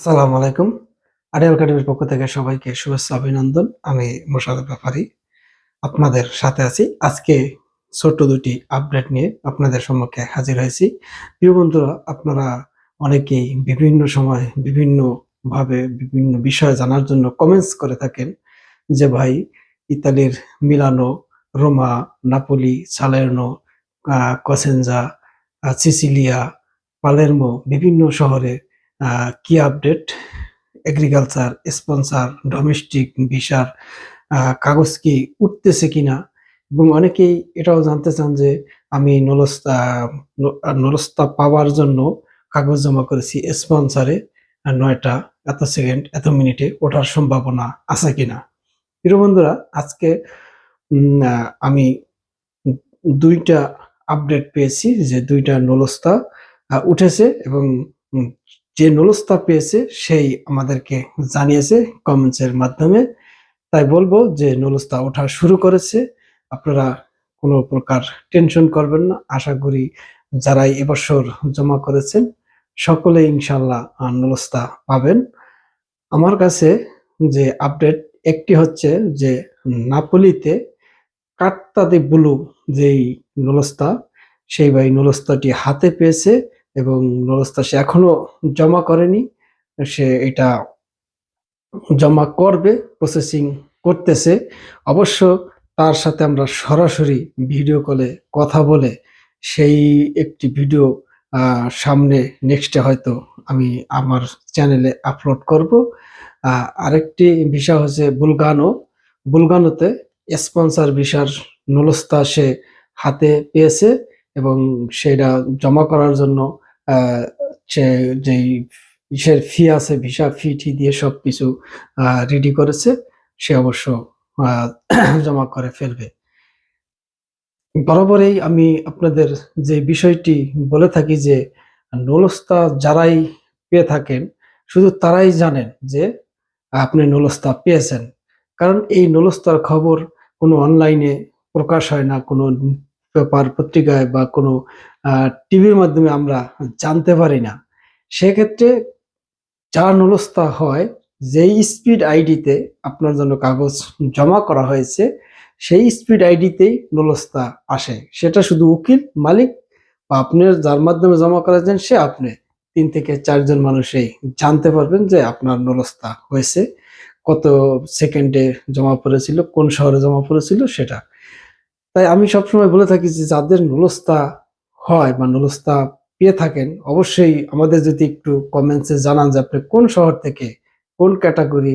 আসসালামু আলাইকুম। আরিয়াল একাডেমির পক্ষ থেকে সবাইকে শুভেচ্ছা অভিনন্দন। আমি মোশারফ ব্যাপারী আপনাদের সাথে আছি। আজকে ছোট্ট দুটি আপডেট নিয়ে আপনাদের সম্মুখে হাজির হয়েছি। প্রিয় বন্ধুরা আপনারা অনেকেই বিভিন্ন সময় বিভিন্ন ভাবে বিভিন্ন বিষয় জানার জন্য কমেন্টস করে থাকেন যে ভাই ইতালির মিলানো রোমা নাপোলি সালের্নো আহ, কসেনজা সিসিলিয়া পালেরমো বিভিন্ন শহরে কি আপডেট? এগ্রিকালচার স্পন্সর ডোমেস্টিক ভিসার কাগজ কি উঠতেছে কিনা? এবং অনেকেই এটাও জানতে চান যে আমি নলস্তা নলস্তা পাওয়ার জন্য কাগজ জমা করেছি স্পন্সরে নয়টা, এত সেকেন্ড এত মিনিটে ওঠার সম্ভাবনা আছে কিনা? প্রিয় বন্ধুরা, আজকে আমি দুইটা আপডেট পেয়েছি যে দুইটা নলস্তা উঠেছে এবং যে নলস্তা পেয়েছে, সেই আমাদেরকে জানিয়েছে কমেন্টসের মাধ্যমে। তাই বলব যে নলস্তা ওঠা শুরু করেছে। আপনারা কোনো প্রকার টেনশন করবেন না। আশা করি যারাই এবছর জমা করেছেন, সকলে ইনশাল্লাহ নলস্তা পাবেন। আমার কাছে যে আপডেট একটি হচ্ছে যে নাপোলিতে কাট্টাদে ব্লু যেই নলস্তা সেই ভাই নলস্তাটি হাতে পেয়েছে। এবং নলস্তা সে এখনও জমা করেনি। সে এটা জমা করবে প্রসেসিং করতেছে। অবশ্য তার সাথে আমরা সরাসরি ভিডিও কলে কথা বলে সেই একটি ভিডিও সামনে নেক্সটে হয়তো আমি আমার চ্যানেলে আপলোড করব। আরেকটি বিষয় হচ্ছে বুলগানো। বুলগানোতে স্পন্সর ভিসার নলস্তা সে হাতে পেয়েছে এবং সেটা জমা করার জন্য যেই ইসের ফি আছে ভিসা ফি টি দিয়ে সবকিছু রেডি করেছে, সে অবশ্য জমা করে ফেলবে। বরাবরই আমি আপনাদের যে বিষয়টি বলে থাকি যে, নলস্তা যারাই পেয়ে থাকেন, শুধু তারাই জানেন যে, আপনি নলস্তা পেয়েছেন। কারণ এই নলস্তার খবর কোনো অনলাইনে প্রকাশ হয় না, কোনো পেপার পত্রিকায় বা কোনো টিভির মাধ্যমে আমরা জানতে পারি না। সেক্ষেত্রে যার নলস্তা হয়, যেই স্পিড আইডিতে আপনার জন্য কাগজ জমা করা হয়েছে, সেই স্পিড আইডিতেই নলস্তা আসে। সেটা শুধু উকিল, মালিক বা আপনার যার মাধ্যমে জমা করেছেন, সে আপনি। তিন থেকে চারজন মানুষই জানতে পারবেন যে আপনার নলস্তা হয়েছে, কত সেকেন্ডে জমা পড়েছিল, কোন শহরে জমা পড়েছিল, সেটা। তাই আমি সবসময় বলে থাকি যে যাদের নলস্তা হয় বা নলস্তা পেয়ে থাকেন, অবশ্যই আমাদের যদি একটু কমেন্টসে জানান যে আপনি কোন শহর থেকে কোন ক্যাটাগরি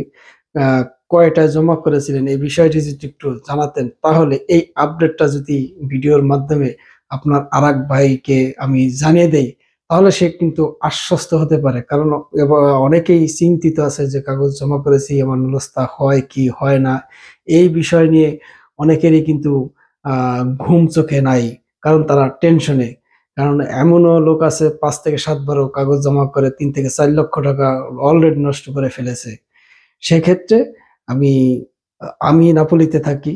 কয়টা জমা করেছিলেন, এই বিষয়টি যদি একটু জানাতেন, তাহলে এই আপডেটটা যদি ভিডিওর মাধ্যমে আপনার আরেক ভাইকে আমি জানিয়ে দেই, তাহলে সে কিন্তু আশ্বস্ত হতে পারে। কারণ অনেকেই চিন্তিত আছে যে কাগজ জমা করেছি, আমার নলস্তা হয় কি, হয় না, এই বিষয় নিয়ে অনেকেরই কিন্তু ঘুম চোখে নাই কারণ তারা টেনশনে কারণ এমনও লোক আছে পাঁচ থেকে সাতবারও কাগজ জমা করে তিন থেকে চার লক্ষ টাকা অলরেডি নষ্ট করে ফেলেছে। সেক্ষেত্রে আমি আমি নাপোলিতে থাকি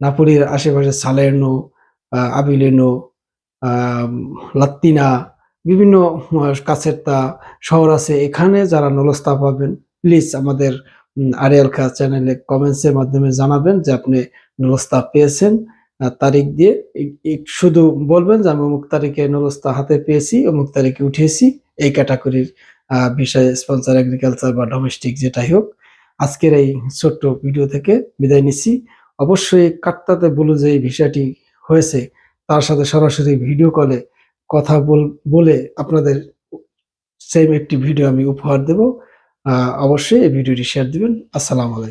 নাপোলির আশেপাশে সালের্নো আহ, আবিলেনো লাত্তিনা বিভিন্ন আহ, কাছেরতা শহর আছে এখানে যারা নলস্তা পাবেন প্লিজ আমাদের আরিয়াল খা চ্যানেলে কমেন্টসের মাধ্যমে জানাবেন যে আপনি নলস্তা পেয়েছেন। তারিখ দিয়ে শুধু বলবেন যে আমি অমুক তারিখে নলস্তা হাতে পেয়েছি, অমুক তারিখে উঠিয়েছি এই ক্যাটাগরির বিষয়ে স্পন্সর এগ্রিকালচার বা ডোমেস্টিক যেটাই হোক, আজকের এই ছোট্ট ভিডিও থেকে বিদায় নিচ্ছি। অবশ্যই কাটতাতে বলে যে এই বিষয়টি হয়েছে, তার সাথে সরাসরি ভিডিও কলে কথা বলে আপনাদের সেম একটি ভিডিও আমি উপহার দেব। অবশ্যই এই ভিডিওটি শেয়ার দিবেন। আসসালামু আলাইকুম।